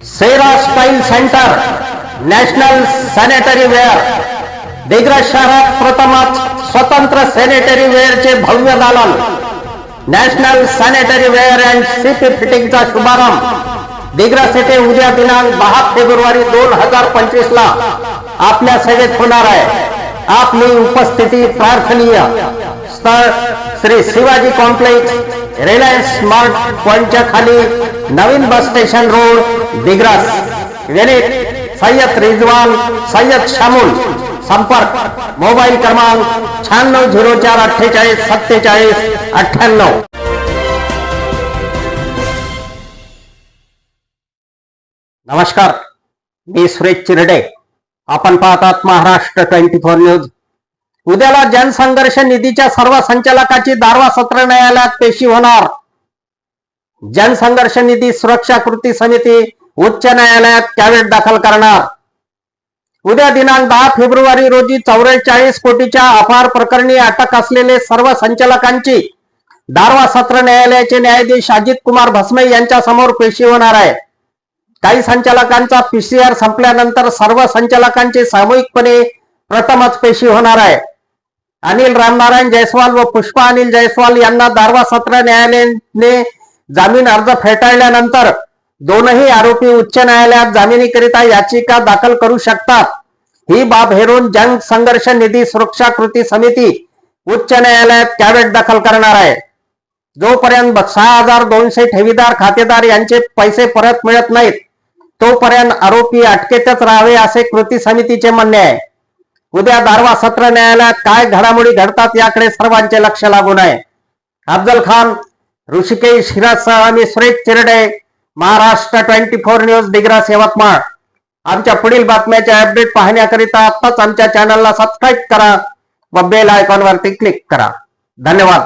Cera style centre national sanitary ware Digras शहरात प्रथमच स्वतंत्र सॅनिटरी वेअरचे भव्य दालन national sanitary ware and city फिटिंगचा शुभारंभ दिग्रज येथे उद्या दिनांक दहा फेब्रुवारी दोन हजार पंचवीस ला आपल्या सेवेत होणार आहे. आपली उपस्थिती प्रार्थनीय. स्थळ Shri Shivaji complex Reliance smart पॉइंटच्या खाली नवीन बस स्टेशन रोड दिग्रस. विनीत सय्यद रिजवान सय्यद शामुल. संपर्क. मोबाईल क्रमांक शहाण्णव झिरो चार अठ्ठेचाळीस सत्तेचाळीस अठ्ठ्याण्णव. नमस्कार. मी सुरेश चिरडे. आपण पाहतात महाराष्ट्र ट्वेंटी फोर न्यूज. उद्याला जनसंघर्ष निधीच्या सर्व संचालकाची दारवा सत्र न्यायालयात पेशी होणार. जनसंघर्ष निधी सुरक्षा कृती समिती उच्च न्यायालयात कॅवेट दाखल करणार. उद्या दिनांक दहा फेब्रुवारी रोजी चौवेचाळीस कोटीच्या अफार प्रकरणी अटक असलेले सर्व संचालकांची दारवा सत्र न्यायालयाचे न्यायाधीश अजित कुमार भस्मे यांच्या समोर पेशी होणार आहे. काही संचालकांचा पीसीआर संपल्यानंतर सर्व संचालकांचे सामूहिकपणे प्रथमच पेशी होणार आहे. अनिल रामनारायण जयस्वाल व पुष्पा अनिल जयस्वाल यांना दारवा सत्र न्यायालयाने जामीन अर्ज फेटाळल्यानंतर दोनही आरोपी उच्च न्यायालयात जामिनीकरिता याचिका दाखल करू शकतात. ही बाब हेरून जन संघर्ष निधी सुरक्षा कृती समिती उच्च न्यायालयात कॅबेट दाखल करणार आहे. जोपर्यंत सहा हजार दोनशे ठेवीदार खातेदार यांचे पैसे परत मिळत नाहीत तोपर्यंत आरोपी अटकेतच राहावे असे कृती समितीचे म्हणणे आहे. उद्या दारवा सत्र न्यायालयात काय घडामोडी घडतात याकडे सर्वांचे लक्ष लागून आहे. अफजल खान ऋषिकेश हिरासह आणि Suresh Chirde Maharashtra twenty four news Digras Yavatmal. आमच्या पुढील बातम्याचे अपडेट पाहण्याकरिता आत्ताच आमच्या चॅनलला सबस्क्राईब करा व बेल आयकॉनवरती क्लिक करा. धन्यवाद.